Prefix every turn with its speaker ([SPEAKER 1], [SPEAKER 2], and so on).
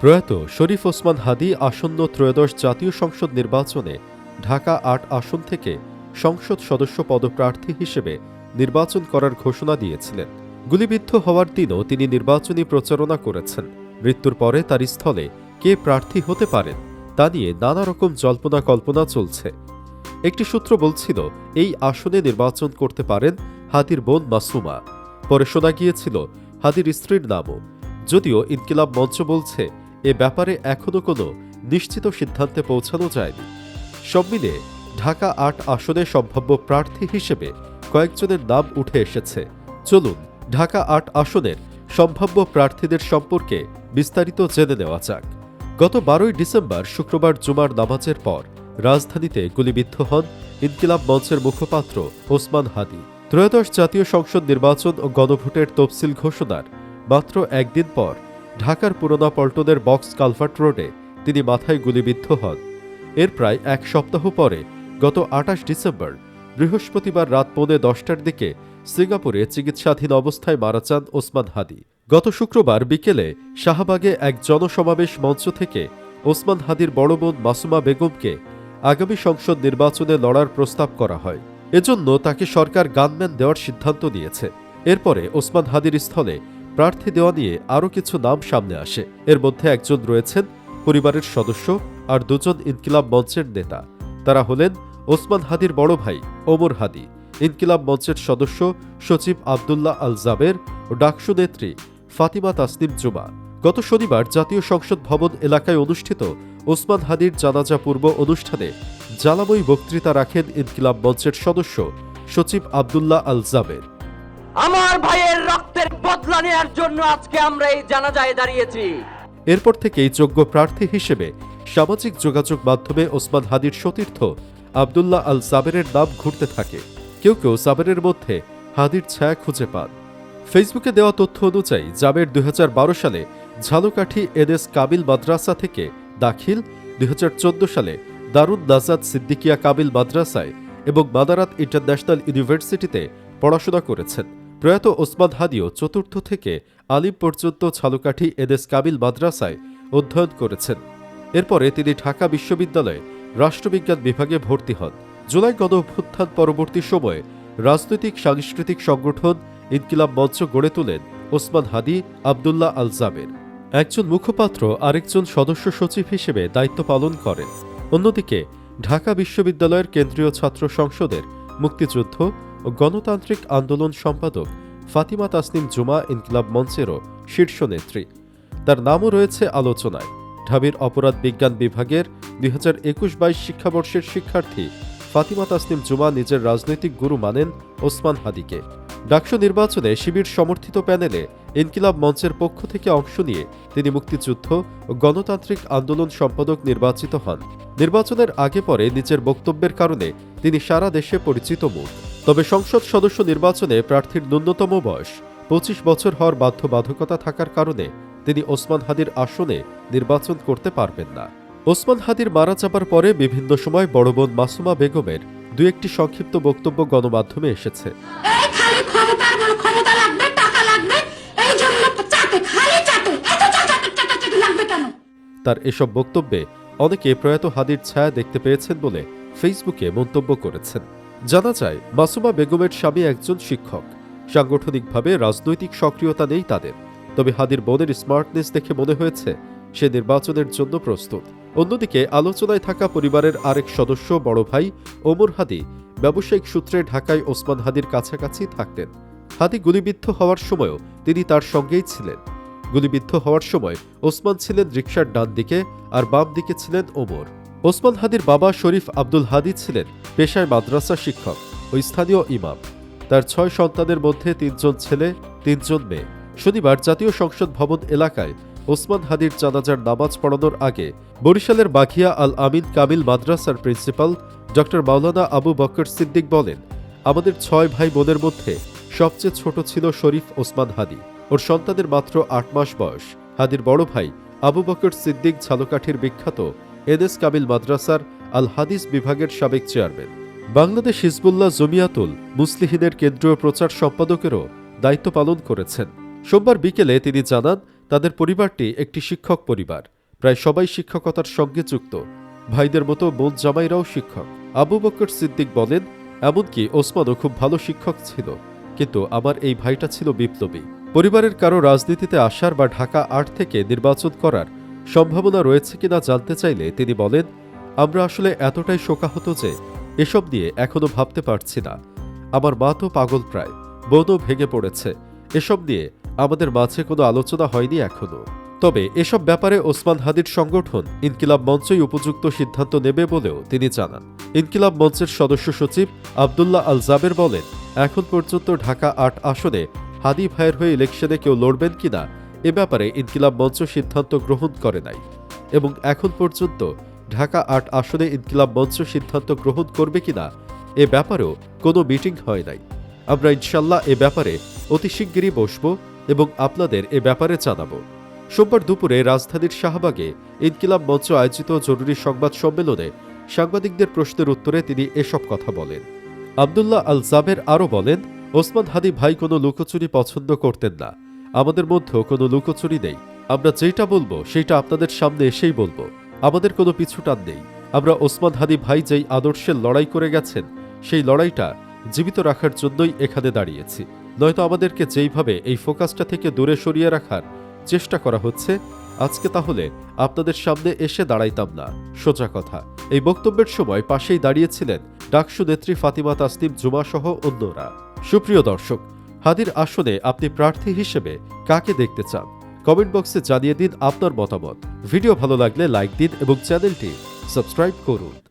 [SPEAKER 1] প্রয়াত শরীফ ওসমান হাদি আসন্ন ত্রয়োদশ জাতীয় সংসদ নির্বাচনে ঢাকা আট আসন থেকে সংসদ সদস্য পদপ্রার্থী হিসেবে নির্বাচন করার ঘোষণা দিয়েছিলেন। গুলিবিদ্ধ হওয়ার দিনও তিনি নির্বাচনী প্রচারণা করেছেন। মৃত্যুর পরে তার স্থলে কে প্রার্থী হতে পারেন তা নিয়ে নানা রকম জল্পনা কল্পনা চলছে। একটি সূত্র বলছিল, এই আসনে নির্বাচন করতে পারেন হাদির বোন মাসুমা। পরে শোনা গিয়েছিল হাদির স্ত্রীর নামও। যদিও ইনকিলাব মঞ্চ বলছে এ ব্যাপারে এখনও কোনো নিশ্চিত সিদ্ধান্তে পৌঁছানো যায়নি। সব মিলে ঢাকা আট আসনে সম্ভাব্য প্রার্থী হিসেবে কয়েকজনের নাম উঠে এসেছে। চলুন ঢাকা আট আসনের সম্ভাব্য প্রার্থীদের সম্পর্কে বিস্তারিত জেনে নেওয়া যাক। গত বারোই ডিসেম্বর শুক্রবার জুমার নামাজের পর রাজধানীতে গুলিবিদ্ধ হন ইনকিলাব মঞ্চের মুখপাত্র ওসমান হাদি। ত্রয়োদশ জাতীয় সংসদ নির্বাচন ও গণভোটের তফসিল ঘোষণার মাত্র একদিন পর ঢাকার পুরোনা পল্টনের বক্স কালভার্ট রোডে তিনি মাথায় গুলিবিদ্ধ হন। এর প্রায় এক সপ্তাহ পরে, গত আঠাশ ডিসেম্বর, বৃহস্পতিবার রাত পৌনে দশটার দিকে সিঙ্গাপুরে চিকিৎসাধীন অবস্থায় মারা যান ওসমান হাদি। গত শুক্রবার বিকেলে শাহবাগে এক জনসমাবেশ মঞ্চ থেকে ওসমান হাদির বড় বোন মাসুমা বেগমকে আগামী সংসদ নির্বাচনে লড়ার প্রস্তাব করা হয়। এজন্য তাকে সরকার গানম্যান দেওয়ার সিদ্ধান্ত নিয়েছে। এরপরে ওসমান হাদির স্থলে প্রার্থী দেওয়া নিয়ে আরও কিছু নাম সামনে আসে। এর মধ্যে একজন রয়েছেন পরিবারের সদস্য আর দুজন ইনকিলাব মঞ্চের নেতা। তারা হলেন ওসমান হাদির বড় ভাই ওমর হাদি, ইনকিলাব মঞ্চের সদস্য সচিব আবদুল্লাহ আল জাবের ও ডাকসু নেত্রী ফাতিমা তাসনিম জুমা। গত শনিবার জাতীয় সংসদ ভবন এলাকায় অনুষ্ঠিত ওসমান হাদির জানাজা পূর্ব অনুষ্ঠানে জ্বালাময়ী বক্তৃতা রাখেন ইনকিলাব মঞ্চের সদস্য সচিব আবদুল্লাহ আল জাবের
[SPEAKER 2] আমার ভাইয়ের রক্তের বদলা নেওয়ার জন্য আজকে আমরা এই জানাজায় দাঁড়িয়েছি।
[SPEAKER 1] এরপর থেকেই যোগ্য প্রার্থী হিসেবে সামাজিক যোগাযোগ মাধ্যমে ওসমান হাদির সতীর্থ আবদুল্লাহ আল জাবেরের নাম ঘুরতে থাকে। কেউ কেউ জাবেরের মধ্যে হাদির ছায়া খুঁজে পান। ফেসবুকে দেওয়া তথ্য অনুযায়ী জাবের দুই হাজার বারো সালে ঝালকাঠি এনএস কাবিল মাদ্রাসা থেকে দাখিল, দুই হাজার চোদ্দ সালে দারুদ নাজাদ সিদ্দিকিয়া কাবিল মাদ্রাসায় এবং মাদারাত ইন্টারন্যাশনাল ইউনিভার্সিটিতে পড়াশোনা করেছেন। প্রয়াত ওসমান হাদিও চতুর্থ থেকে আলিম পর্যন্ত ঝালকাঠি এনএস কাবিল মাদ্রাসায় অধ্যয়ন করেছেন। এরপরে তিনি ঢাকা বিশ্ববিদ্যালয়ে রাষ্ট্রবিজ্ঞান বিভাগে ভর্তি হন। জুলাই গণ অভ্যুত্থান পরবর্তী সময়ে রাজনৈতিক সাংস্কৃতিক সংগঠন ইনকিলাব মঞ্চ গড়ে তোলেন ওসমান হাদি আবদুল্লাহ আল জাবের একজন মুখপাত্র আরেকজন সদস্য সচিব হিসেবে দায়িত্ব পালন করেন। অন্যদিকে ঢাকা বিশ্ববিদ্যালয়ের কেন্দ্রীয় ছাত্র সংসদের মুক্তিযুদ্ধ ও গণতান্ত্রিক আন্দোলন সম্পাদক ফাতিমা তাসনিম জুমা ইনকিলাব মঞ্চেরও শীর্ষ নেত্রী। তার নামও রয়েছে আলোচনায়। ঢাবির অপরাধ বিজ্ঞান বিভাগের দুই হাজার একুশ বাইশ শিক্ষাবর্ষের শিক্ষার্থী ফাতিমা তাসনিম জুমা নিজের রাজনৈতিক গুরু মানেন ওসমান হাদিকে। ডাকসু নির্বাচনে শিবির সমর্থিত প্যানেলে ইনকিলাব মঞ্চের পক্ষ থেকে অংশ নিয়ে তিনি মুক্তিযুদ্ধ ও গণতান্ত্রিক আন্দোলন সম্পাদক নির্বাচিত হন। নির্বাচনের আগে পরে নিজের বক্তব্যের কারণে তিনি সারা দেশে পরিচিত মুখ তবে সংসদ সদস্য নির্বাচনে প্রার্থীর ন্যূনতম বয়স পঁচিশ বছর হওয়ার বাধ্যবাধকতা থাকার কারণে তিনি ওসমান হাদির আসনে নির্বাচন করতে পারবেন না। ওসমান হাদির মারা যাবার পরে বিভিন্ন সময় বড় বোন মাসুমা বেগমের দু একটি সংক্ষিপ্ত বক্তব্য গণমাধ্যমে এসেছে। তার এসব বক্তব্যে অনেকে প্রয়াত হাদির ছায়া দেখতে পেয়েছেন বলে ফেসবুকে মন্তব্য করেছেন। জানা যায়, মাসুমা বেগমের স্বামী একজন শিক্ষক। সাংগঠনিকভাবে রাজনৈতিক সক্রিয়তা নেই তাদের। তবে হাদির বোনের স্মার্টনেস দেখে মনে হয়েছে, সে নির্বাচনের জন্য প্রস্তুত। অন্যদিকে আলোচনায় থাকা পরিবারের আরেক সদস্য বড় ভাই ওমর হাদি, ব্যবসায়িক সূত্রে ঢাকায় ওসমান হাদির কাছাকাছি থাকতেন। হাদি গুলিবিদ্ধ হওয়ার সময়ও তিনি তার সঙ্গেই ছিলেন। গুলিবিদ্ধ হওয়ার সময় ওসমান ছিলেন রিকশার ডান দিকে আর বাম দিকে ছিলেন ওমর। ওসমান হাদির বাবা শরীফ আব্দুল হাদি ছিলেন পেশায় মাদ্রাসা শিক্ষক ও স্থানীয় ইমাম। তার ছয় সন্তানের মধ্যে তিনজন ছেলে, তিনজন মেয়ে। শনিবার জাতীয় সংসদ ভবন এলাকায় ওসমান হাদির জানাজার নামাজ পড়ানোর আগে বরিশালের বাঘিয়া আল আমিন কামিল মাদ্রাসার প্রিন্সিপাল ডক্টর মাওলানা আবু বক্কর সিদ্দিক বলেন, আমাদের ছয় ভাই বোনের মধ্যে সবচেয়ে ছোট ছিল শরীফ ওসমান হাদি। ওর সন্তানের মাত্র আট মাস বয়স। হাদির বড় ভাই আবু বকর সিদ্দিক ঝালকাঠির বিখ্যাত এনএস কামিল মাদ্রাসার আল হাদিস বিভাগের সাবেক চেয়ারম্যান। বাংলাদেশ হিজবুল্লাহ জমিয়াতুল মুসলিহিনের কেন্দ্রীয় প্রচার সম্পাদকেরও দায়িত্ব পালন করেছেন। সোমবার বিকেলে তিনি জানান, তাদের পরিবারটি একটি শিক্ষক পরিবার। প্রায় সবাই শিক্ষকতার সঙ্গে যুক্ত। ভাইদের মতো বোন জামাইরাও শিক্ষক। আবু বকর সিদ্দিক বলেন, এমনকি ওসমানও খুব ভালো শিক্ষক ছিল। কিন্তু আমার এই ভাইটা ছিল বিপ্লবী। পরিবারের কারও রাজনীতিতে আসার বা ঢাকা আট থেকে নির্বাচন করার সম্ভাবনা রয়েছে কিনা জানতে চাইলে তিনি বলেন, আমরা আসলে এতটাই শোকাহত যে এসব নিয়ে এখনও ভাবতে পারছি না। আমার মা তো পাগল প্রায় বোনও ভেঙে পড়েছে। এসব নিয়ে আমাদের মাঝে কোনো আলোচনা হয়নি এখনও। তবে এসব ব্যাপারে ওসমান হাদির সংগঠন ইনকিলাব মঞ্চই উপযুক্ত সিদ্ধান্ত নেবে বলেও তিনি জানান। ইনকিলাব মঞ্চের সদস্য সচিব আবদুল্লাহ আল জাবের বলেন, এখন পর্যন্ত ঢাকা আট আসনে হাদি ভাইয়ের হয়ে ইলেকশনে কেউ লড়বেন কিনা এ ব্যাপারে ইনকিলাব মঞ্চ সিদ্ধান্ত গ্রহণ করে নাই এবং এখন পর্যন্ত ঢাকা আট আসনে ইনকিলাব মঞ্চ সিদ্ধান্ত গ্রহণ করবে কিনা এ ব্যাপারেও কোনো মিটিং হয় নাই। আমরা ইনশাল্লাহ এ ব্যাপারে অতি শিগগিরই বসব এবং আপনাদের এ ব্যাপারে জানাব। সোমবার দুপুরে রাজধানীর শাহবাগে ইনকিলাব মঞ্চ আয়োজিত জরুরি সংবাদ সম্মেলনে সাংবাদিকদের প্রশ্নের উত্তরে তিনি এসব কথা বলেন। আবদুল্লাহ আল জাবের আরও বলেন, ওসমান হাদি ভাই কোনো লুকোচুরি পছন্দ করতেন না। আমাদের মধ্যেও কোনো লুকোচুরি নেই। আমরা যেটা বলব সেটা আপনাদের সামনে এসেই বলব। আমাদের কোনো পিছুটান নেই। আমরা ওসমান হাদি ভাই যেই আদর্শের লড়াই করে গেছেন, সেই লড়াইটা জীবিত রাখার জন্যই এখানে দাঁড়িয়েছি। নয়তো আমাদেরকে যেইভাবে এই ফোকাসটা থেকে দূরে সরিয়ে রাখার চেষ্টা করা হচ্ছে, আজকে তাহলে আপনাদের সামনে এসে দাঁড়াইতাম না। সোজা কথা। এই বক্তব্যের সময় পাশেই দাঁড়িয়েছিলেন ডাকসু নেত্রী ফাতিমা তাসনিম জুমা সহ অন্যরা। সুপ্রিয় দর্শক হাদির আসনে আপনি প্রার্থী হিসেবে কাকে দেখতে চান? কমেন্ট বক্সে জানিয়ে দিন আপনার মতামত। ভিডিও ভালো লাগলে লাইক দিন এবং চ্যানেলটি সাবস্ক্রাইব করুন।